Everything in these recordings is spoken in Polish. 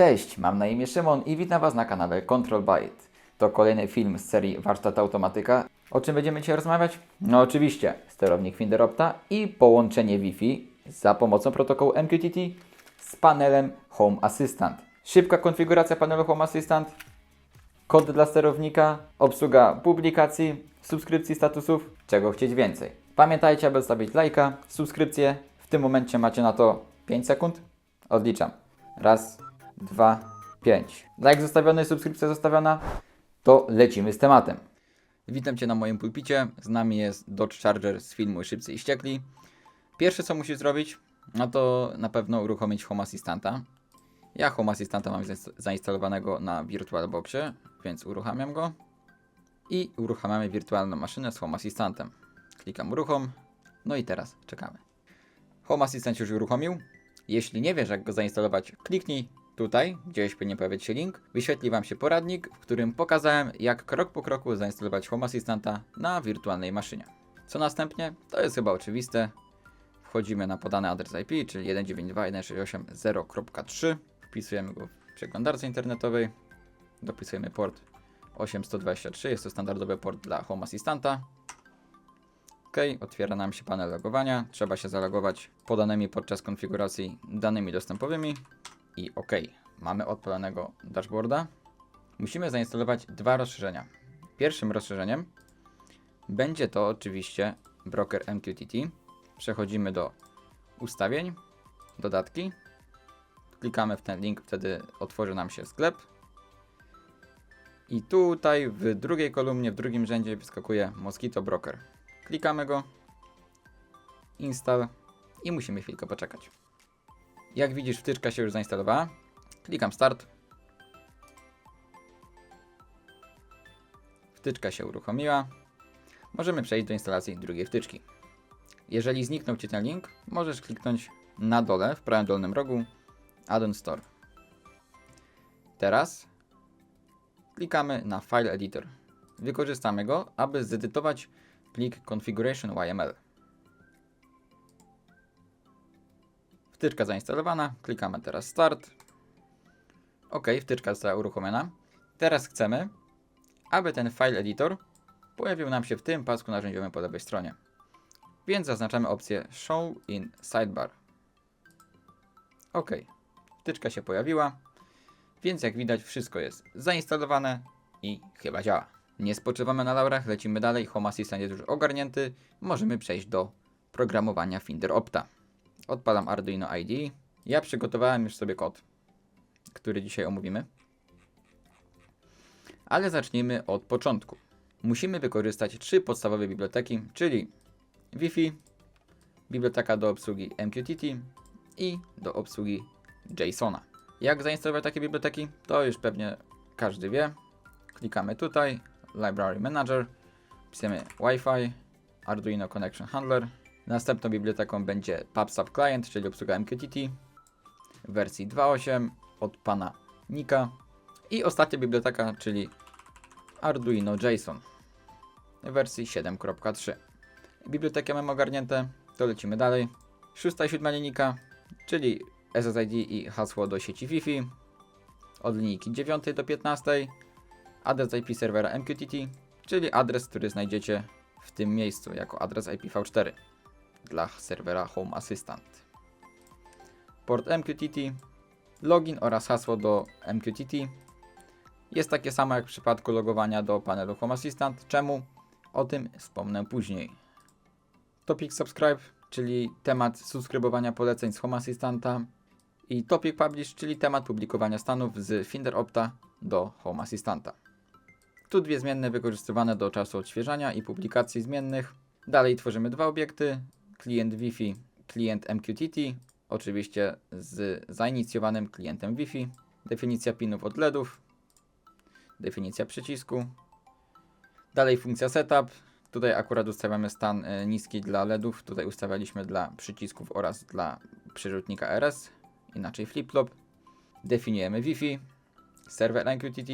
Cześć, mam na imię Szymon i witam Was na kanale Control Byte. To kolejny film z serii Warsztat Automatyka. O czym będziemy dzisiaj rozmawiać? No oczywiście, sterownik Finderopta i połączenie Wi-Fi za pomocą protokołu MQTT z panelem Home Assistant. Szybka konfiguracja panelu Home Assistant, kod dla sterownika, obsługa publikacji, subskrypcji statusów, czego chcieć więcej. Pamiętajcie, aby zostawić lajka, subskrypcję. W tym momencie macie na to 5 sekund. Odliczam. Raz, dwa, pięć. Like zostawiony, subskrypcja zostawiona. To lecimy z tematem. Witam Cię na moim pulpicie. Z nami jest Dodge Charger z filmu Szybcy i Ściekli. Pierwsze co musisz zrobić, no to na pewno uruchomić Home Assistanta. Ja Home Assistanta mam zainst- zainstalowanego na VirtualBoxie, więc uruchamiam go. I uruchamiamy wirtualną maszynę z Home Assistantem. Klikam uruchom. No i teraz czekamy. Home Assistant już uruchomił. Jeśli nie wiesz, jak go zainstalować, kliknij tutaj, gdzieś powinien pojawić się link. Wyświetli Wam się poradnik, w którym pokazałem, jak krok po kroku zainstalować Home Assistanta na wirtualnej maszynie. Co następnie? To jest chyba oczywiste. Wchodzimy na podany adres IP, czyli 192.168.0.3. Wpisujemy go w przeglądarce internetowej. Dopisujemy port 8123. Jest to standardowy port dla Home Assistanta. OK, otwiera nam się panel logowania. Trzeba się zalogować podanymi podczas konfiguracji danymi dostępowymi. I OK, mamy odpalonego dashboarda. Musimy zainstalować dwa rozszerzenia. Pierwszym rozszerzeniem będzie to oczywiście broker MQTT. Przechodzimy do ustawień, dodatki. Klikamy w ten link, wtedy otworzy nam się sklep. I tutaj w drugiej kolumnie, w drugim rzędzie wyskakuje Mosquito Broker. Klikamy go, install i musimy chwilkę poczekać. Jak widzisz, wtyczka się już zainstalowała. Klikam start. Wtyczka się uruchomiła. Możemy przejść do instalacji drugiej wtyczki. Jeżeli zniknął Ci ten link, możesz kliknąć na dole, w prawym dolnym rogu Add-on Store. Teraz klikamy na File Editor. Wykorzystamy go, aby zedytować plik configuration YML. Wtyczka zainstalowana, klikamy teraz Start. OK, wtyczka została uruchomiona. Teraz chcemy, aby ten file editor pojawił nam się w tym pasku narzędziowym po lewej stronie. Więc zaznaczamy opcję Show in Sidebar. OK, wtyczka się pojawiła, więc jak widać wszystko jest zainstalowane i chyba działa. Nie spoczywamy na laurach, lecimy dalej, Home Assistant jest już ogarnięty, możemy przejść do programowania Finder Opta. Odpalam Arduino IDE. Ja przygotowałem już sobie kod, który dzisiaj omówimy. Ale zacznijmy od początku. Musimy wykorzystać trzy podstawowe biblioteki, czyli Wi-Fi, biblioteka do obsługi MQTT i do obsługi JSONa. Jak zainstalować takie biblioteki? To już pewnie każdy wie. Klikamy tutaj, Library Manager, wpisujemy Wi-Fi, Arduino Connection Handler. Następną biblioteką będzie PubSub Client, czyli obsługa MQTT w wersji 2.8 od pana Nika. I ostatnia biblioteka, czyli Arduino JSON wersji 7.3. Bibliotekę mamy ogarnięte, to lecimy dalej. Szósta i siódma linijka, czyli SSID i hasło do sieci Wi-Fi. Od linijki 9 do 15. Adres IP serwera MQTT, czyli adres, który znajdziecie w tym miejscu jako adres IPv4 dla serwera Home Assistant. Port MQTT, login oraz hasło do MQTT jest takie samo jak w przypadku logowania do panelu Home Assistant. Czemu? O tym wspomnę później. Topic Subscribe, czyli temat subskrybowania poleceń z Home Assistanta i Topic Publish, czyli temat publikowania stanów z Finder Opta do Home Assistanta. Tu dwie zmienne wykorzystywane do czasu odświeżania i publikacji zmiennych. Dalej tworzymy dwa obiekty, klient Wi-Fi, klient MQTT, oczywiście z zainicjowanym klientem Wi-Fi, definicja pinów od LEDów, definicja przycisku, dalej funkcja setup, tutaj akurat ustawiamy stan e, niski dla LEDów, tutaj ustawialiśmy dla przycisków oraz dla przerzutnika RS, inaczej flip-flop, definiujemy Wi-Fi, serwer MQTT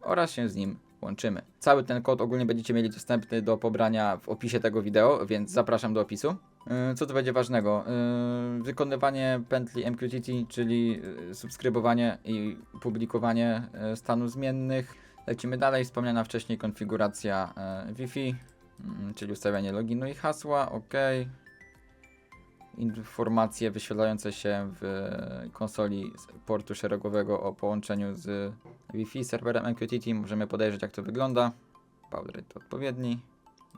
oraz się z nim łączymy. Cały ten kod ogólnie będziecie mieli dostępny do pobrania w opisie tego wideo, więc zapraszam do opisu. Yy, Co tu będzie ważnego? Yy, Wykonywanie pętli MQTT, czyli yy, subskrybowanie i publikowanie stanów zmiennych. Lecimy dalej. Wspomniana wcześniej konfiguracja Wi-Fi, mm, czyli ustawianie loginu i hasła. OK. Informacje wyświetlające się w konsoli portu szeregowego o połączeniu z Wi-Fi serwerem MQTT. Możemy podejrzeć, jak to wygląda. Baud rate odpowiedni.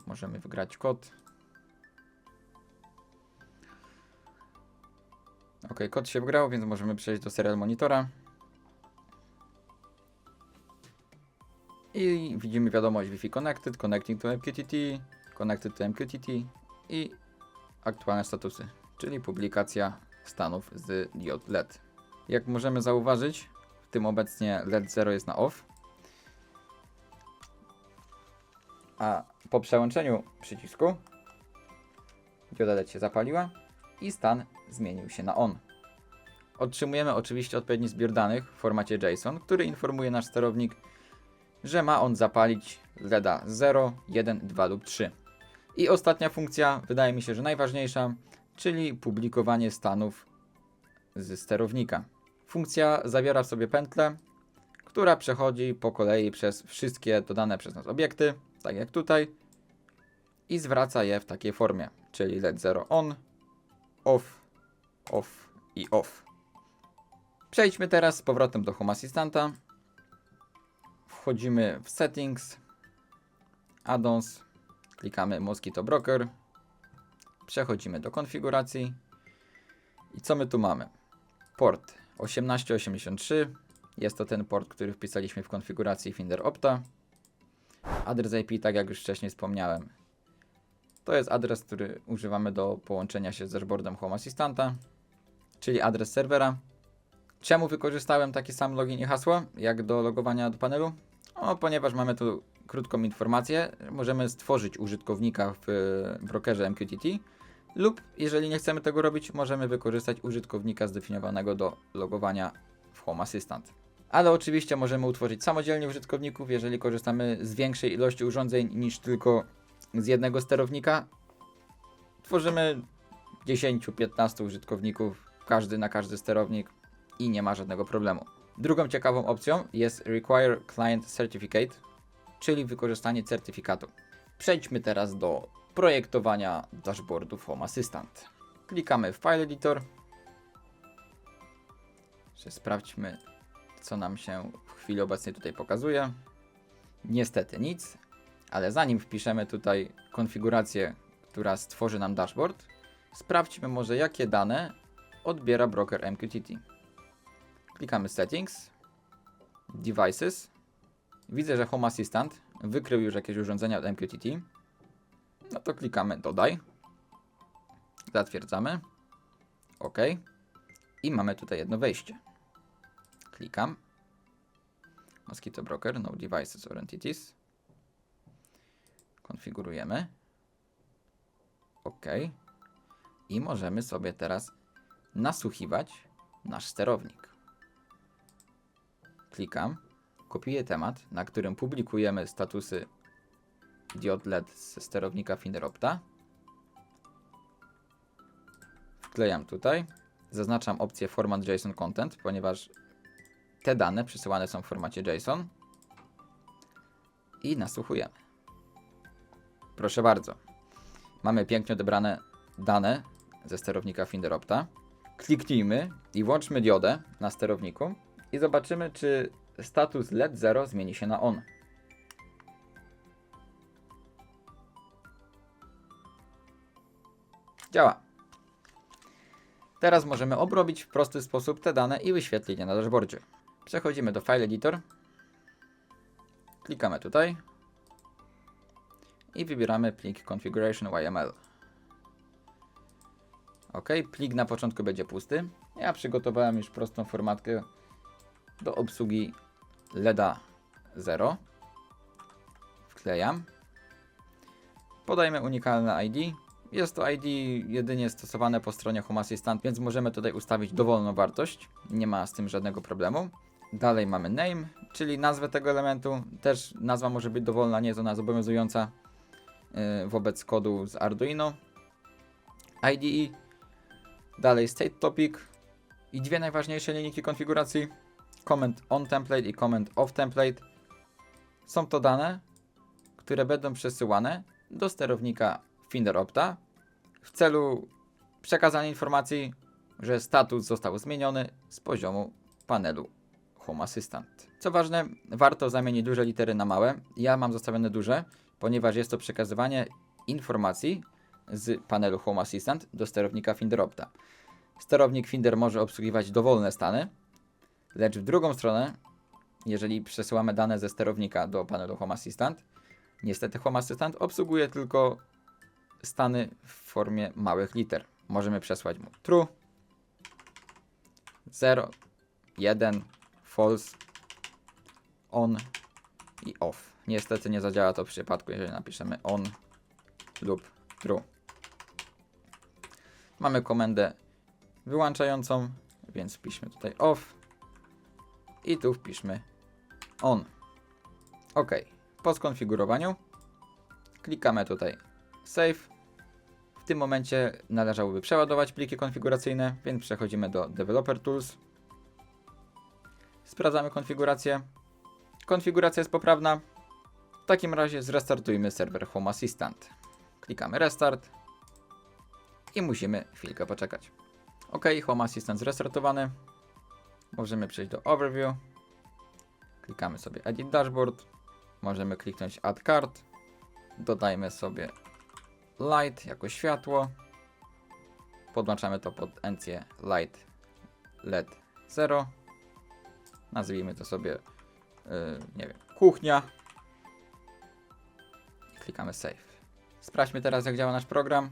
Możemy wygrać kod. Ok, kod się wgrał, więc możemy przejść do serial monitora. I widzimy wiadomość Wi-Fi Connected, Connecting to MQTT, Connected to MQTT i aktualne statusy, czyli publikacja stanów z diod LED. Jak możemy zauważyć, w tym obecnie LED 0 jest na off, a po przełączeniu przycisku dioda LED się zapaliła i stan zmienił się na on. Otrzymujemy oczywiście odpowiedni zbiór danych w formacie JSON, który informuje nasz sterownik, że ma on zapalić LEDa 0, 1, 2 lub 3. I ostatnia funkcja, wydaje mi się, że najważniejsza, czyli publikowanie stanów z sterownika. Funkcja zawiera w sobie pętlę, która przechodzi po kolei przez wszystkie dodane przez nas obiekty, tak jak tutaj, i zwraca je w takiej formie, czyli LED 0 on, off, off i off. Przejdźmy teraz z powrotem do Home Assistanta. Wchodzimy w Settings, Addons, klikamy Mosquito Broker, przechodzimy do konfiguracji i co my tu mamy? Port 1883, jest to ten port, który wpisaliśmy w konfiguracji Finder Opta. Adres IP, tak jak już wcześniej wspomniałem, to jest adres, który używamy do połączenia się z dashboardem Home Assistanta, czyli adres serwera. Czemu wykorzystałem taki sam login i hasło, jak do logowania do panelu? O, ponieważ mamy tu krótką informację, możemy stworzyć użytkownika w e, brokerze MQTT lub jeżeli nie chcemy tego robić, możemy wykorzystać użytkownika zdefiniowanego do logowania w Home Assistant. Ale oczywiście możemy utworzyć samodzielnie użytkowników, jeżeli korzystamy z większej ilości urządzeń niż tylko z jednego sterownika. Tworzymy 10-15 użytkowników, każdy na każdy sterownik i nie ma żadnego problemu. Drugą ciekawą opcją jest Require Client Certificate, czyli wykorzystanie certyfikatu. Przejdźmy teraz do projektowania dashboardu Home Assistant. Klikamy w File Editor. Jeszcze sprawdźmy, co nam się w chwili obecnej tutaj pokazuje. Niestety nic, ale zanim wpiszemy tutaj konfigurację, która stworzy nam dashboard, sprawdźmy może jakie dane odbiera broker MQTT. Klikamy Settings, Devices. Widzę, że Home Assistant wykrył już jakieś urządzenia od MQTT. No to klikamy Dodaj. Zatwierdzamy. OK. I mamy tutaj jedno wejście. Klikam. Mosquito Broker, No Devices or Entities. Konfigurujemy. OK. I możemy sobie teraz nasłuchiwać nasz sterownik. Klikam, kopiuję temat, na którym publikujemy statusy diod LED ze sterownika Finderopta. Wklejam tutaj, zaznaczam opcję Format JSON Content, ponieważ te dane przesyłane są w formacie JSON i nasłuchujemy. Proszę bardzo. Mamy pięknie odebrane dane ze sterownika Finderopta. Kliknijmy i włączmy diodę na sterowniku i zobaczymy, czy status LED 0 zmieni się na ON. Działa. Teraz możemy obrobić w prosty sposób te dane i wyświetlić je na dashboardzie. Przechodzimy do File Editor. Klikamy tutaj i wybieramy plik Configuration YML. OK, plik na początku będzie pusty. Ja przygotowałem już prostą formatkę do obsługi LEDa 0. Wklejam. Podajmy unikalne ID. Jest to ID jedynie stosowane po stronie Home Assistant, więc możemy tutaj ustawić dowolną wartość. Nie ma z tym żadnego problemu. Dalej mamy name, czyli nazwę tego elementu. Też nazwa może być dowolna, nie jest ona zobowiązująca wobec kodu z Arduino. IDE, dalej State Topic i dwie najważniejsze linijki konfiguracji Comment on template i comment off template. Są to dane, które będą przesyłane do sterownika FinderOpta w celu przekazania informacji, że status został zmieniony z poziomu panelu Home Assistant. Co ważne, warto zamienić duże litery na małe. Ja mam zostawione duże, ponieważ jest to przekazywanie informacji z panelu Home Assistant do sterownika FinderOpta. Sterownik Finder może obsługiwać dowolne stany, lecz w drugą stronę, jeżeli przesyłamy dane ze sterownika do panelu Home Assistant, niestety Home Assistant obsługuje tylko stany w formie małych liter. Możemy przesłać mu true, 0, 1, false, on i off. Niestety nie zadziała to w przypadku, jeżeli napiszemy on lub true. Mamy komendę wyłączającą, więc wpiszmy tutaj off i tu wpiszmy on. OK. Po skonfigurowaniu klikamy tutaj save. W tym momencie należałoby przeładować pliki konfiguracyjne, więc przechodzimy do Developer Tools. Sprawdzamy konfigurację. Konfiguracja jest poprawna. W takim razie zrestartujmy serwer Home Assistant. Klikamy Restart i musimy chwilkę poczekać. OK, Home Assistant zrestartowany. Możemy przejść do Overview. Klikamy sobie Edit Dashboard. Możemy kliknąć Add Card. Dodajmy sobie Light jako światło. Podłączamy to pod encję Light LED 0. Nazwijmy to sobie, nie wiem, kuchnia. Klikamy Save. Sprawdźmy teraz, jak działa nasz program.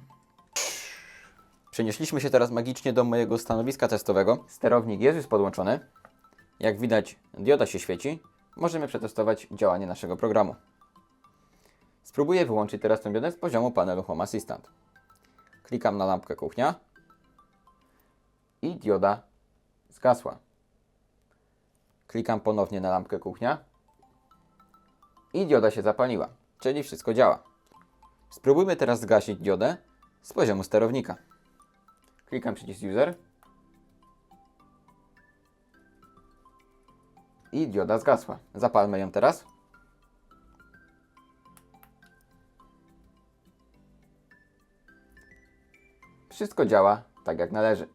Przenieśliśmy się teraz magicznie do mojego stanowiska testowego. Sterownik jest już podłączony. Jak widać, dioda się świeci. Możemy przetestować działanie naszego programu. Spróbuję wyłączyć teraz tę diodę z poziomu panelu Home Assistant. Klikam na lampkę kuchnia i dioda zgasła. Klikam ponownie na lampkę kuchnia i dioda się zapaliła, czyli wszystko działa. Spróbujmy teraz zgasić diodę z poziomu sterownika. Klikam przycisk User i dioda zgasła. Zapalmy ją teraz. Wszystko działa tak jak należy.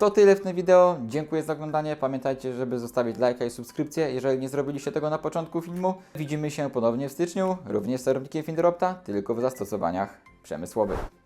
To tyle w tym wideo. Dziękuję za oglądanie. Pamiętajcie, żeby zostawić lajka i subskrypcję, jeżeli nie zrobiliście tego na początku filmu. Widzimy się ponownie w styczniu, również z sterownikiem Finderopta, tylko w zastosowaniach przemysłowych.